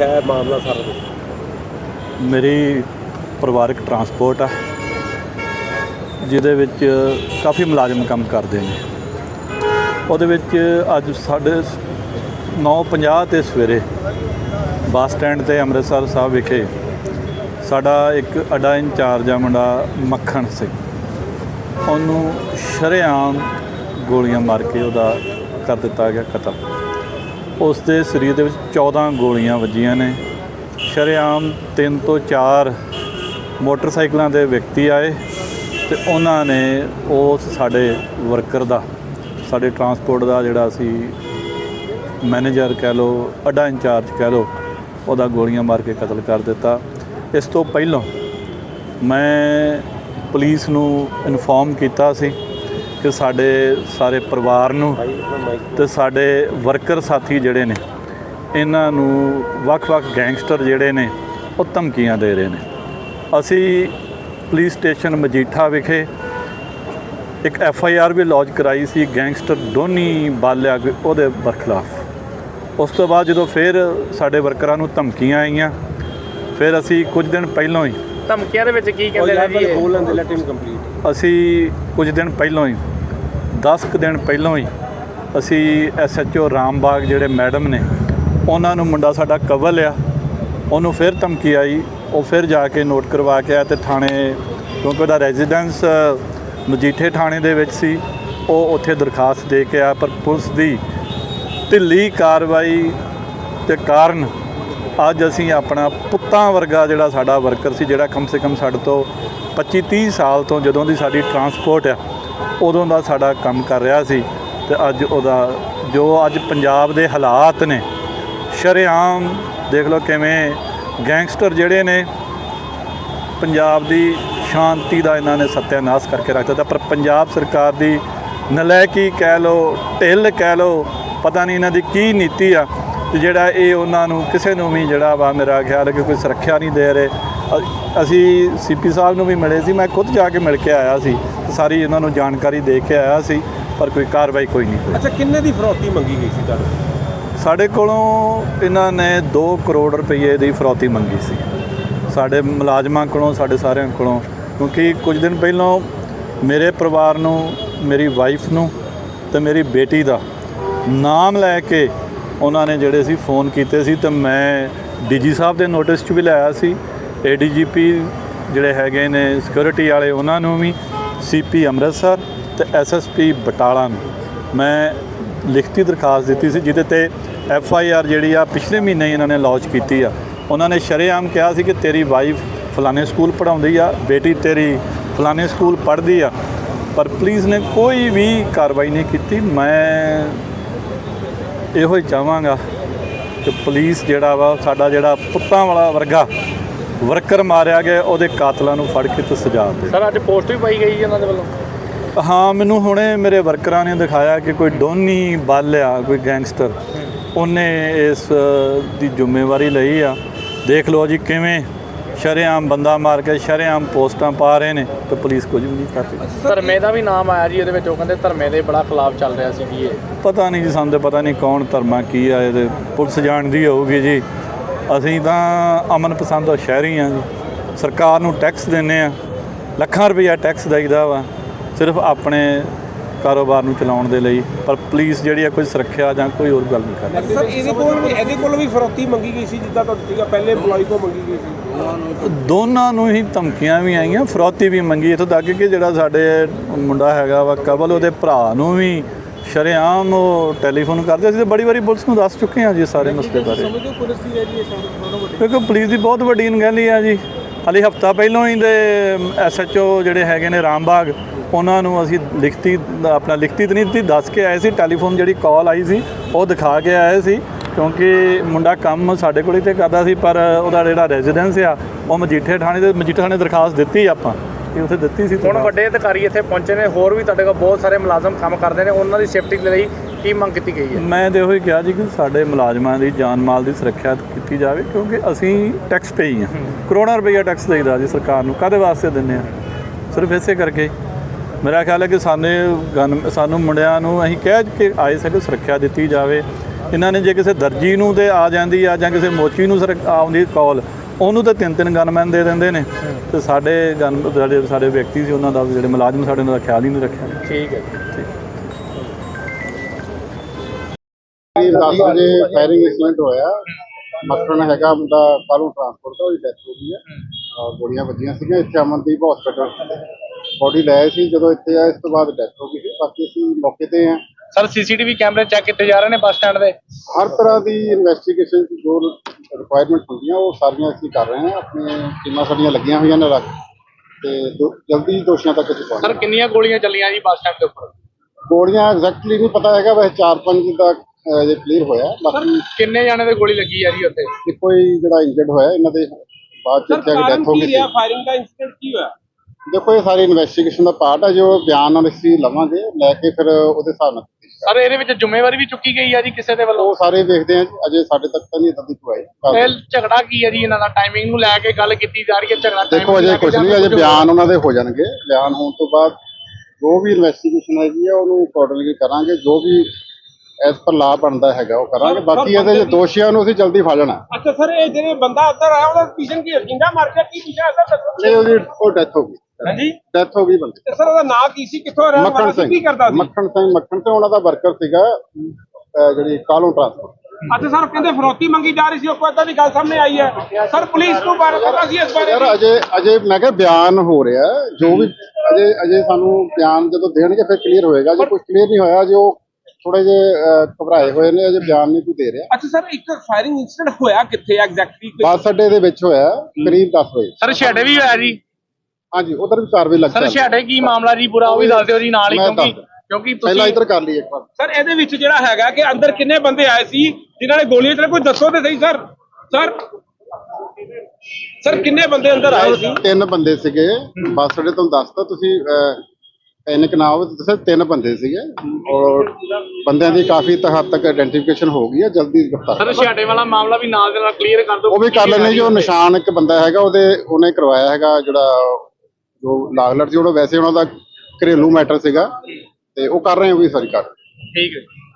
ਹੈ ਮਾਮਲਾ ਸਾਰਾ ਮੇਰੀ ਪਰਿਵਾਰਕ ਟਰਾਂਸਪੋਰਟ ਆ, ਜਿਹਦੇ ਵਿੱਚ ਕਾਫੀ ਮੁਲਾਜ਼ਮ ਕੰਮ ਕਰਦੇ ਨੇ। ਉਹਦੇ ਵਿੱਚ ਅੱਜ ਸਾਡੇ 9:50 ਤੇ ਸਵੇਰੇ ਬੱਸ ਸਟੈਂਡ ਤੇ ਅੰਮ੍ਰਿਤਸਰ ਸਾਹਿਬ ਵਿਖੇ ਸਾਡਾ ਇੱਕ ਅੱਡਾ ਇੰਚਾਰਜ ਆ ਮੁੰਡਾ ਮੱਖਣ ਸਿੰਘ। ਉਹਨੂੰ ਸ਼ਰੇਆਮ ਗੋਲੀਆਂ ਮਾਰ ਕੇ ਉਹਦਾ ਕਰ ਦਿੱਤਾ ਗਿਆ ਕਤਲ। ਉਸ ਦੇ ਸਰੀਰ ਦੇ ਵਿੱਚ 14 ਗੋਲੀਆਂ ਵੱਜੀਆਂ ਨੇ। ਸ਼ਰੇਆਮ ਤਿੰਨ ਤੋਂ ਚਾਰ ਮੋਟਰਸਾਈਕਲਾਂ ਦੇ ਵਿਅਕਤੀ ਆਏ ਤੇ ਉਹਨਾਂ ਨੇ ਉਸ ਸਾਡੇ ਵਰਕਰ ਦਾ, ਸਾਡੇ ਟਰਾਂਸਪੋਰਟ ਦਾ ਜਿਹੜਾ ਸੀ ਮੈਨੇਜਰ ਕਹਿ ਲਓ, ਅੱਡਾ ਇੰਚਾਰਜ ਕਹਿ ਲਓ, ਉਹਦਾ ਗੋਲੀਆਂ ਮਾਰ ਕੇ ਕਤਲ ਕਰ ਦਿੱਤਾ। ਇਸ ਤੋਂ ਪਹਿਲਾਂ ਮੈਂ ਪੁਲਿਸ ਨੂੰ ਇਨਫੋਰਮ ਕੀਤਾ ਸੀ ਕਿ ਸਾਡੇ ਸਾਰੇ ਪਰਿਵਾਰ ਨੂੰ ਤੇ ਸਾਡੇ ਵਰਕਰ ਸਾਥੀ ਜਿਹੜੇ ਨੇ ਇਹਨਾਂ ਨੂੰ ਵੱਖ-ਵੱਖ ਗੈਂਗਸਟਰ ਜਿਹੜੇ ਨੇ ਉਹ ਧਮਕੀਆਂ ਦੇ ਰਹੇ ਨੇ। ਅਸੀਂ ਪੁਲਿਸ ਸਟੇਸ਼ਨ ਮਜੀਠਾ ਵਿਖੇ ਇੱਕ ਐਫ ਆਈ ਆਰ ਵੀ ਲੌਂਚ ਕਰਾਈ ਸੀ ਗੈਂਗਸਟਰ ਡੋਨੀ ਬਾਲਿਆ ਉਹਦੇ ਬਰਖਲਾਫ। ਉਸ ਤੋਂ ਬਾਅਦ ਜਦੋਂ ਫਿਰ ਸਾਡੇ ਵਰਕਰਾਂ ਨੂੰ ਧਮਕੀਆਂ ਆਈਆਂ ਫਿਰ ਅਸੀਂ ਕੁਝ ਦਿਨ ਪਹਿਲਾਂ ਹੀ ਧਮਕੀਆਂ ਦੇ ਵਿੱਚ ਕੀ ਕਹਿੰਦੇ ਨੇ ਜੀ ਅਸੀਂ ਕੁਝ ਦਿਨ ਪਹਿਲਾਂ ਹੀ 10 ਕੁ ਦਿਨ ਪਹਿਲਾਂ ਹੀ ਅਸੀਂ ਐਸਐਚਓ ਰਾਮਬਾਗ ਜਿਹੜੇ ਮੈਡਮ ਨੇ, ਉਹਨਾਂ ਨੂੰ ਮੁੰਡਾ ਸਾਡਾ ਕਵਲ ਆ ਉਹਨੂੰ ਫਿਰ ਧਮਕੀ ਆਈ। ਉਹ ਫਿਰ ਜਾ ਕੇ ਨੋਟ ਕਰਵਾ ਕੇ ਆਇਆ ਤੇ ਥਾਣੇ, ਕਿਉਂਕਿ ਉਹਦਾ ਰੈਜ਼ੀਡੈਂਸ ਮਜੀਠੇ ਥਾਣੇ ਦੇ ਵਿੱਚ ਸੀ। ਉਹ ਉੱਥੇ ਦਰਖਾਸਤ ਦੇ ਕੇ ਆ ਪਰ ਪੁਲਿਸ ਦੀ ਢਿੱਲੀ ਕਾਰਵਾਈ ਤੇ ਕਾਰਨ ਅੱਜ ਅਸੀਂ ਆਪਣਾ ਪੁੱਤਾਂ ਵਰਗਾ ਜਿਹੜਾ ਸਾਡਾ ਵਰਕਰ ਸੀ, ਜਿਹੜਾ ਕਮ ਸੇ ਕਮ ਸਾਡੇ ਤੋਂ 25 30 ਸਾਲ ਤੋਂ ਜਦੋਂ ਦੀ ਸਾਡੀ ਟਰਾਂਸਪੋਰਟ ਆ ਉਦੋਂ ਦਾ ਸਾਡਾ ਕੰਮ ਕਰ ਰਿਹਾ ਸੀ ਤੇ ਅੱਜ ਉਹਦਾ ਜੋ ਅੱਜ ਪੰਜਾਬ ਦੇ ਹਾਲਾਤ ਨੇ, ਸ਼ਰੇਆਮ ਦੇਖ ਲਓ ਕਿਵੇਂ ਗੈਂਗਸਟਰ ਜਿਹੜੇ ਨੇ, ਪੰਜਾਬ ਦੀ ਸ਼ਾਂਤੀ ਦਾ ਇਹਨਾਂ ਨੇ ਸਤਿਆਨਾਸ ਕਰਕੇ ਰੱਖ ਦਿੱਤਾ, ਪਰ ਪੰਜਾਬ ਸਰਕਾਰ ਦੀ ਨਲਾਇਕੀ ਕਹਿ ਲਓ, ਢਿੱਲ ਕਹਿ ਲਓ, ਪਤਾ ਨਹੀਂ ਇਹਨਾਂ ਦੀ ਕੀ ਨੀਤੀ ਆ, ਤੇ ਜਿਹੜਾ ਇਹ ਉਹਨਾਂ ਨੂੰ ਕਿਸੇ ਨੂੰ ਵੀ ਜਿਹੜਾ ਵਾ ਮੇਰਾ ਖਿਆਲ ਹੈ ਕਿ ਕੋਈ ਸੁਰੱਖਿਆ ਨਹੀਂ ਦੇ ਰਹੇ ਅਸੀਂ ਸੀਪੀ ਸਾਹਿਬ ਨੂੰ ਵੀ ਮਿਲੇ ਸੀ ਮੈਂ ਖੁਦ ਜਾ ਕੇ ਮਿਲ ਕੇ ਆਇਆ ਸੀ ਸਾਰੀ ਇਹਨਾਂ ਨੂੰ ਜਾਣਕਾਰੀ ਦੇ ਕੇ ਆਇਆ ਸੀ ਪਰ ਕੋਈ ਕਾਰਵਾਈ ਕੋਈ ਨਹੀਂ ਹੋਈ। ਅੱਛਾ ਕਿੰਨੇ ਦੀ ਫਰੌਤੀ ਮੰਗੀ ਗਈ ਸੀ ਤੁਹਾਨੂੰ ਸਾਡੇ ਕੋਲੋਂ ਇਹਨਾਂ ਨੇ 2 ਕਰੋੜ ਰੁਪਏ ਦੀ ਫਰੌਤੀ ਮੰਗੀ ਸੀ। ਸਾਡੇ ਮੁਲਾਜ਼ਮਾਂ ਕੋਲੋਂ ਸਾਡੇ ਸਾਰਿਆਂ ਕੋਲੋਂ ਕਿਉਂਕਿ ਕੁਝ ਦਿਨ ਪਹਿਲਾਂ ਮੇਰੇ ਪਰਿਵਾਰ ਨੂੰ ਮੇਰੀ ਵਾਈਫ ਨੂੰ ਤੇ ਮੇਰੀ ਬੇਟੀ ਦਾ ਨਾਮ ਲੈ ਕੇ ਉਹਨਾਂ ਨੇ ਜਿਹੜੇ ਸੀ ਫੋਨ ਕੀਤੇ ਸੀ ਤੇ ਮੈਂ ਡੀਜੀ ਸਾਹਿਬ ਦੇ ਨੋਟਿਸ 'ਚ ਵੀ ਲਾਇਆ ਸੀ। ਏਡੀਜੀਪੀ ਜਿਹੜੇ ਹੈਗੇ ਨੇ ਸਿਕਿਉਰਿਟੀ ਵਾਲੇ, ਉਹਨਾਂ ਨੂੰ ਵੀ ਸੀਪੀ ਅੰਮ੍ਰਿਤਸਰ ਤੇ ਐਸਐਸਪੀ ਬਟਾਲਾ ਨੂੰ। ਮੈਂ ਲਿਖਤੀ ਦਰਖਾਸਤ ਦਿੱਤੀ ਸੀ, ਜਿਹਦੇ ਤੇ ਐਫ ਆਈ ਆਰ ਜਿਹੜੀ ਆ, ਪਿਛਲੇ ਮਹੀਨੇ ਹੀ ਇਹਨਾਂ ਨੇ ਲਾਂਚ ਕੀਤੀ ਆ। ਉਹਨਾਂ ਨੇ ਸ਼ਰੇਆਮ ਕਿਹਾ ਸੀ ਕਿ ਤੇਰੀ ਵਾਈਫ ਫਲਾਣੇ ਸਕੂਲ ਪੜਾਉਂਦੀ ਆ, ਬੇਟੀ ਤੇਰੀ ਫਲਾਣੇ ਸਕੂਲ ਪੜ੍ਹਦੀ ਆ, ਪਰ ਪੁਲਿਸ ਨੇ ਕੋਈ ਵੀ ਕਾਰਵਾਈ ਨਹੀਂ ਕੀਤੀ। ਮੈਂ ਇਹੋ ਹੀ ਚਾਹਾਂਗਾ ਕਿ ਪੁਲਿਸ ਜਿਹੜਾ ਵਾ, ਸਾਡਾ ਜਿਹੜਾ ਪੁੱਤਾਂ ਵਾਲਾ ਵਰਗਾ ਵਰਕਰ ਮਾਰਿਆ ਗਿਆ ਉਹਦੇ ਕਾਤਲਾਂ ਨੂੰ ਫੜ ਕੇ ਤੇ ਸਜ਼ਾ ਦੇ ਸਰ ਅੱਜ ਪੋਸਟ ਵੀ ਪਾਈ ਗਈ ਇਹਨਾਂ ਦੇ ਵੱਲੋਂ? ਹਾਂ ਮੈਨੂੰ ਹੁਣੇ ਮੇਰੇ ਵਰਕਰਾਂ ਨੇ ਦਿਖਾਇਆ ਕਿ ਕੋਈ ਡੋਨੀ ਬਾਲਿਆ ਕੋਈ ਗੈਂਗਸਟਰ। ਉਹਨੇ ਇਸ ਦੀ ਜ਼ਿੰਮੇਵਾਰੀ ਲਈ ਆ। ਦੇਖ ਲਓ ਜੀ ਕਿਵੇਂ ਸ਼ਰੇਆਮ ਬੰਦਾ ਮਾਰ ਕੇ ਸ਼ਰੇਆਮ ਪੋਸਟਾਂ ਪਾ ਰਹੇ ਨੇ ਤੇ ਪੁਲਿਸ ਕੁਝ ਵੀ ਨਹੀਂ ਕਰਦੀ ਧਰਮੇ ਦਾ ਵੀ ਨਾਮ ਆਇਆ ਜੀ ਇਹਦੇ ਵਿੱਚ ਉਹ ਕਹਿੰਦੇ ਧਰਮੇ ਦੇ ਬੜਾ ਖਿਲਾਫ ਚੱਲ ਰਿਹਾ ਸੀ ਜੀ ਇਹ। ਪਤਾ ਨਹੀਂ ਜੀ ਸਾਨੂੰ ਤਾਂ ਪਤਾ ਨਹੀਂ ਕੌਣ ਧਰਮਾ ਕੀ ਆ ਇਹਦੇ ਪੁਲਿਸ ਜਾਣਦੀ ਹੋਊਗੀ ਜੀ। ਅਸੀਂ ਤਾਂ ਅਮਨ ਪਸੰਦ ਸ਼ਹਿਰੀ ਆ ਜੀ। ਸਰਕਾਰ ਨੂੰ ਟੈਕਸ ਦਿੰਨੇ ਆ ਲੱਖਾਂ ਰੁਪਈਆ ਟੈਕਸ ਦੇਈਦਾ ਵਾ। ਸਿਰਫ ਆਪਣੇ ਕਾਰੋਬਾਰ ਨੂੰ ਚਲਾਉਣ ਦੇ ਲਈ। ਪਰ ਪੁਲਿਸ ਜਿਹੜੀ ਆ ਕੋਈ ਸੁਰੱਖਿਆ ਜਾਂ ਕੋਈ ਹੋਰ ਗੱਲ ਨਹੀਂ ਕਰਦੀ ਸਰ ਇਹਦੇ ਕੋਲ ਵੀ ਇਹਦੇ ਕੋਲ ਵੀ ਫਰੌਤੀ ਮੰਗੀ ਗਈ ਸੀ ਜਿੱਦਾਂ ਤੁਹਾਨੂੰ ਸੀਗਾ ਪਹਿਲੇ EMPLOYE ਤੋਂ ਮੰਗੀ ਗਈ ਸੀ? ਦੋਨਾਂ ਨੂੰ ਹੀ ਧਮਕੀਆਂ ਵੀ ਆਈਆਂ ਫਰੌਤੀ ਵੀ ਮੰਗੀ। ਇੱਥੋਂ ਤੱਕ ਕਿ ਜਿਹੜਾ ਸਾਡੇ ਮੁੰਡਾ ਹੈਗਾ ਵਾ ਕਬਲ ਉਹਦੇ ਭਰਾ ਨੂੰ ਵੀ ਸ਼ਰੇਆਮ ਉਹ ਟੈਲੀਫੋਨ ਕਰਦੇ ਅਸੀਂ ਤਾਂ ਬੜੀ ਵਾਰੀ ਪੁਲਿਸ ਨੂੰ ਦੱਸ ਚੁੱਕੇ ਹਾਂ ਜੀ ਸਾਰੇ ਮਸਲੇ ਬਾਰੇ। ਸਮਝੋ ਪੁਲਿਸ ਦੀ ਹੈ ਜੀ ਇਹ ਸਾਰਾ ਵੱਡੀ ਕਿਉਂਕਿ ਪੁਲਿਸ ਦੀ ਬਹੁਤ ਵੱਡੀ ਅਣਗਹਿਲੀ ਆ ਜੀ। ਹਾਲੇ ਹਫਤਾ ਪਹਿਲਾਂ ਹੀ ਦੇ ਐਸਐਚਓ ਜਿਹੜੇ ਹੈਗੇ ਨੇ ਰਾਮਬਾਗ ਉਹਨਾਂ ਨੂੰ ਅਸੀਂ ਲਿਖਤੀ ਆਪਣਾ ਲਿਖਤੀ ਤਾਂ ਨਹੀਂ ਦਿੱਤੀ ਦੱਸ ਕੇ ਆਏ ਸੀ। ਟੈਲੀਫੋਨ ਜਿਹੜੀ ਕਾਲ ਆਈ ਸੀ ਉਹ ਦਿਖਾ ਕੇ ਆਏ ਸੀ। ਕਿਉਂਕਿ ਮੁੰਡਾ ਕੰਮ ਸਾਡੇ ਕੋਲ ਹੀ ਤੇ ਕਰਦਾ ਸੀ ਪਰ ਉਹਦਾ ਜਿਹੜਾ ਰੈਜ਼ੀਡੈਂਸ ਆ ਉਹ ਮਜੀਠੇ ਥਾਣੇ ਦੇ ਮਜੀਠੇ ਥਾਣੇ ਦਰਖਾਸਤ ਦਿੱਤੀ ਆਪਾਂ। ਕਿ ਉੱਥੇ ਦਿੱਤੀ ਸੀ ਹੁਣ। ਵੱਡੇ ਅਧਿਕਾਰੀ ਇੱਥੇ ਪਹੁੰਚੇ ਨੇ ਹੋਰ ਵੀ ਤੁਹਾਡੇ ਕੋਲ ਬਹੁਤ ਸਾਰੇ ਮੁਲਾਜ਼ਮ ਕੰਮ ਕਰਦੇ ਨੇ ਉਹਨਾਂ ਦੀ ਸੇਫਟੀ ਲਈ ਕੀ ਮੰਗ ਕੀਤੀ ਗਈ ਹੈ? ਮੈਂ ਤੇ ਹੀ ਕਿਹਾ ਜੀ ਕਿ ਸਾਡੇ ਮੁਲਾਜ਼ਮਾਂ ਦੀ ਜਾਨ ਮਾਲ ਦੀ ਸੁਰੱਖਿਆ ਕੀਤੀ ਜਾਵੇ ਕਿਉਂਕਿ ਅਸੀਂ ਟੈਕਸ ਪੇਈ ਹਾਂ ਕਰੋੜਾਂ ਰੁਪਈਆ ਟੈਕਸ ਦੇਈਦਾ ਜੀ ਸਰਕਾਰ ਨੂੰ ਕਾਦੇ ਵਾਸਤੇ ਦਿੰਦੇ ਆ? ਸਿਰਫ ਇਸੇ ਕਰਕੇ। ਮੇਰਾ ਖਿਆਲ ਹੈ ਕਿ ਸਾਨੇ ਗਨ ਸਾਨੂੰ ਮੁੰਡਿਆਂ ਨੂੰ ਅਸੀਂ ਕਹਿ ਕੇ ਆਏ ਸੀ ਕਿ ਸੁਰੱਖਿਆ ਦਿੱਤੀ ਜਾਵੇ। ਇਹਨਾਂ ਨੇ ਜੇ ਕਿਸੇ ਦਰਜੀ ਨੂੰ ਤੇ ਆ ਜਾਂਦੀ ਆ ਜਾਂ ਕਿਸੇ ਮੋਚੀ ਨੂੰ ਸਰ ਆਉਂਦੀ ਕਾਲ ਉਹਨੂੰ ਤਾਂ ਤਿੰਨ ਤਿੰਨ ਗਨਮੈਨ ਦੇ ਦਿੰਦੇ ਨੇ। ਤੇ ਸਾਡੇ ਗਨ ਜਿਹੜੇ ਸਾਡੇ ਵਿਅਕਤੀ ਸੀ ਉਹਨਾਂ ਦਾ ਜਿਹੜੇ ਮੁਲਾਜ਼ਮ ਸਾਡੇ ਉਹਨਾਂ ਦਾ ਖਿਆਲ ਹੀ ਨਹੀਂ ਰੱਖਿਆ। ਠੀਕ ਹੈ। ਜੀ ਕਰੀਬ 10 ਵਜੇ ਫਾਇਰਿੰਗ ਇਨਸੀਡੈਂਟ ਹੋਇਆ। ਮਕਰਨ ਹੈਗਾ ਮੁੰਡਾ ਕਾਲੂ ਟਰਾਂਸਪੋਰਟ ਦਾ ਉਹਦੀ ਡੈਥ ਹੋ ਗਈ ਹੈ। ਔਰ ਗੋਲੀਆਂ ਵੱਜੀਆਂ ਸੀਗੀਆਂ ਇੱਥੇ ਅਮਨਦੀਪ ਹਸਪੀਟਲ ਬੋਡੀ ਲਾਇਆ ਸੀ ਜਦੋਂ ਇੱਥੇ ਆਇਆ ਇਸ ਤੋਂ ਬਾਅਦ ਡੈਥ ਹੋ ਗਈ ਸੀ। ਬਾਕੀ ਅਸੀਂ ਮੌਕੇ ਤੇ ਹਾਂ। ਸਰ ਸੀਸੀਟੀਵੀ ਕੈਮਰੇ ਚੈੱਕ ਕੀਤੇ ਜਾ ਰਹੇ ਨੇ ਬੱਸ ਸਟੈਂਡ ਦੇ? ਹਰ ਤਰ੍ਹਾਂ ਦੀ ਇਨਵੈਸਟੀਗੇਸ਼ਨ ਦੀ ਜੋ ਰਿਕੁਆਇਰਮੈਂਟ ਹੁੰਦੀਆਂ ਉਹ ਸਾਰੀਆਂ ਅਸੀਂ ਕਰ ਰਹੇ ਹਾਂ। ਆਪਣੀਆਂ ਟੀਮਾਂ ਸਾਡੀਆਂ ਲੱਗੀਆਂ ਹੋਈਆਂ ਨੇ ਰੱਖ ਤੇ ਦੋ- ਜਲਦੀ ਦੋਸ਼ੀਆਂ ਤੱਕ ਅਸੀਂ ਸਰ ਪਹੁੰਚਾਂਗੇ ਕਿੰਨੀਆਂ ਗੋਲੀਆਂ ਚੱਲੀਆਂ ਜੀ ਬੱਸ ਸਟੈਂਡ ਦੇ ਉੱਪਰ? ਗੋਲੀਆਂ ਐਗਜ਼ੈਕਟਲੀ ਨਹੀਂ ਪਤਾ ਹੈਗਾ ਵੈਸੇ 4-5 ਦਾ ਅਹ, ਜੇ ਕਲੀਅਰ ਹੋਇਆ ਬਾਕੀ ਕਿੰਨੇ ਜਾਣੇ ਦੇ ਗੋਲੀ ਲੱਗੀ ਆ ਜੀ ਉੱਥੇ? ਇੱਕੋ ਹੀ ਜਿਹੜਾ ਇੰਜਰਡ ਹੋਇਆ ਇਹਨਾਂ ਦੇ ਬਾਅਦ ਚ ਇੱਥੇ ਕਾਰਨ ਡੈਥ ਹੋ ਗਈ ਸੀ। ਫਾਇਰਿੰਗ ਦਾ ਇਨਸੀਡੈਂਟ ਕੀ ਹੋਇਆ? ਦੇਖੋ ਇਹ ਸਾਰੀ ਇਨਵੈਸਟੀਗੇਸ਼ਨ ਦਾ ਪਾਰਟ ਹੈ ਜੋ ਬਿਆਨ ਨਾਲ ਅਸੀਂ ਲਵਾਂਗੇ ਲੈ ਕੇ ਫਿਰ ਉਹਦੇ ਹਿਸਾਬ ਨਾਲ ਸਰ ਇਹਦੇ ਵਿੱਚ ਜ਼ਿੰਮੇਵਾਰੀ ਵੀ ਚੁੱਕੀ ਗਈ ਆ ਜੀ ਕਿਸੇ ਦੇ ਵੱਲੋਂ। ਉਹ ਸਾਰੇ ਵੇਖਦੇ ਆ ਜੀ, ਅਜੇ ਸਾਡੇ ਤੱਕ ਤਾਂ ਨਹੀਂ ਇਦਾਂ ਦੀ ਕੋਈ ਆਈ। ਇਹ ਝਗੜਾ ਕੀ ਹੈ ਜੀ ਇਹਨਾਂ ਦਾ? ਟਾਈਮਿੰਗ ਨੂੰ ਲੈ ਕੇ ਗੱਲ ਕੀਤੀ ਜਾ ਰਹੀ ਹੈ ਝਗੜਾ timing ਦੇਖੋ ਅਜੇ ਲੈ ਕੇ ਕੁਝ ਜਾਂ ਨਹੀਂ ਅਜੇ ਕੁਝ ਬਿਆਨ ਉਹਨਾਂ ਦੇ ਹੋ ਜਾਣਗੇ। ਬਿਆਨ ਹੋਣ ਤੋਂ ਬਾਅਦ ਜੋ ਵੀ ਇਨਵੈਸਟੀਗੇਸ਼ਨ ਹੈਗੀ ਆ ਉਹਨੂੰ ਅਕੋਰਡਿੰਗਲੀ ਕਰਾਂਗੇ। ਜੋ ਵੀ ਐਸ ਪਰ ਲਾ ਬਣਦਾ ਹੈਗਾ ਉਹ ਕਰਾਂਗੇ। ਸਰ, ਬਾਕੀ ਇਹਦੇ ਜੇ ਬੰਦੇ ਦੋਸ਼ੀਆਂ ਨੂੰ ਅਸੀਂ ਜਲਦੀ ਫੜ ਲੈਣਾ। ਅੱਛਾ ਸਰ ਇਹ ਜਿਹੜੇ ਬੰਦਾ ਅੰਦਰ ਆਇਆ ਉਹਦਾ ਪੀਛਣ ਕੀ ਜਿੰਦਾ ਮਾਰ ਕੇ ਕੀ ਪੀਛਾ ਅੰਦਰ ਨਹੀਂ ਉਹਦੀ ਉਹ ਡੈਥ ਹੋ ਗਈ। ਹਾਂਜੀ? ਡੈਥ ਹੋ ਗਈ ਬੰਦੇ ਤੇ ਸਰ ਉਹਦਾ ਨਾਂ ਕੀ ਸੀ? ਕਿੱਥੋਂ ਰਹਿਣ ਵਾਲਾ ਮੱਖਣ ਸੀ? ਸਿੰਘ। ਕੀ ਕਰਦਾ ਸੀ? ਮੱਖਣ ਸਿੰਘ ਮੱਖਣ ਸਿੰਘ ਉਹਨਾਂ ਦਾ ਵਰਕਰ ਸੀਗਾ ਅਹ ਜਿਹੜੀ ਕਾਲੋਂ ਟਰਾਂਸਪੋਰਟ ਅੱਛਾ ਸਰ ਕਹਿੰਦੇ ਫਰੋਤੀ ਮੰਗੀ ਜਾ ਰਹੀ ਸੀ ਉਹ ਕੋਈ ਏਦਾਂ ਦੀ ਗੱਲ ਸਾਹਮਣੇ ਆਈ ਹੈ। ਸਰ ਪੁਲਿਸ ਨੂੰ ਬਾਰੇ ਪਤਾ ਸੀ ਇਸ ਬਾਰੇ? ਯਾਰ ਅਜੇ ਅਜੇ ਮੈਂ ਕਿਹਾ ਬਿਆਨ ਹੋ ਰਿਹਾ ਹੈ, ਜੋ ਵੀ ਅਜੇ ਅਜੇ ਸਾਨੂੰ ਬਿਆਨ ਜਦੋਂ ਦੇਣਗੇ ਫਿਰ ਕਲੀਅਰ ਹੋਏਗਾ। ਜੇ ਕੁਝ ਕਲੀਅਰ ਨਹੀਂ ਹੋਇਆ ਜੋ ਥੋੜੇ ਜੇ ਅਹ, ਘਬਰਾਏ ਹੋਏ ਨੇ ਅਜੇ ਬਿਆਨ ਨਹੀਂ ਕੋਈ ਦੇ ਰਿਹਾ। ਅੱਛਾ ਸਰ ਇੱਕ ਫਾਇਰਿੰਗ ਇਨਸੀਡੈਂਟ ਹੋਇਆ ਕਿੱਥੇ ਐਗਜ਼ੈਕਟਲੀ ਬੱਸ ਅੱਡੇ ਦੇ ਵਿੱਚ ਹੋਇਆ ਕਰੀਬ 10 ਵਜੇ। ਸਰ ਛੇੜੇ ਵੀ ਹੋਇਆ ਜੀ। ਹਾਂਜੀ ਉਧਰ ਵੀ ਕਾਰਵਾਈ ਲੱਗ ਸਰ ਚੱਲ ਰਹੀ ਹੈ। ਛੇੜੇ ਕੀ ਮਾਮਲਾ ਜੀ? ਪੂਰਾ ਉਹ ਵੀ ਦੱਸ ਦਿਓ ਜੀ ਨਾਲ ਹੀ ਮੈਂ ਕਿਉਂਕਿ। ਕਿਉਂਕਿ ਪਹਿਲਾਂ ਤੁਸੀਂ ਇੱਧਰ ਕਰ ਲਈ ਇੱਕ ਵਾਰ। ਸਰ ਇਹਦੇ ਵਿੱਚ ਜਿਹੜਾ ਹੈਗਾ ਕਿ ਅੰਦਰ ਕਿੰਨੇ ਬੰਦੇ ਆਏ ਸੀ ਜਿਨ੍ਹਾਂ ਨੇ ਗੋਲੀਆਂ ਚਲਾਈ ਕੋਈ ਦੱਸੋ ਤੇ ਸਹੀ ਸਰ। ਸਰ ਸਰ ਕਿੰਨੇ ਬੰਦੇ ਅੰਦਰ ਆਏ ਸੀ? ਤਿੰਨ ਬੰਦੇ ਸੀਗੇ। ਬੱਸ ਅੱਡੇ ਤੋਂ ਦੱਸਤਾ ਤੁਸੀਂ ਅਹ, ਪੈਨਿਕ ਨਾ ਹੋਵੇ ਤੁਸੀਂ ਤਿੰਨ ਬੰਦੇ ਸੀਗੇ। ਔਰ ਬੰਦਿਆਂ ਦੀ ਕਾਫੀ ਤ- ਹੱਦ ਤੱਕ ਆਇਡੈਂਟੀਫਿਕੇਸ਼ਨ ਹੋ ਗਈ ਹੈ ਜਲਦੀ ਗ੍ਰਿਫਤਾਰ ਸਰ ਛੇੜੇ ਵਾਲਾ ਮਾਮਲਾ ਵੀ ਨਾਲ ਦੇ ਨਾਲ ਕਲੀਅਰ ਕਰ ਦਿਓ। ਉਹ ਵੀ ਕਰ ਲੈਣੇ ਜੋ? ਨਿਸ਼ਾਨ ਇੱਕ ਬੰਦਾ ਹੈਗਾ ਉਹਦੇ ਉਹਨੇ ਕਰਵਾਇਆ ਹੈਗਾ ਜਿਹੜਾ ਜੋ ਲਾਗਲਟ ਸੀ, ਉਹਦਾ ਵੈਸੇ ਉਹਨਾਂ ਦਾ ਘਰੇਲੂ ਮੈਟਰ ਸੀਗਾ ਤੇ ਉਹ ਕਰ ਰਹੇ ਹੋ ਵੀ ਸਾਰੀ ਕਰ ਠੀਕ ਹੈ।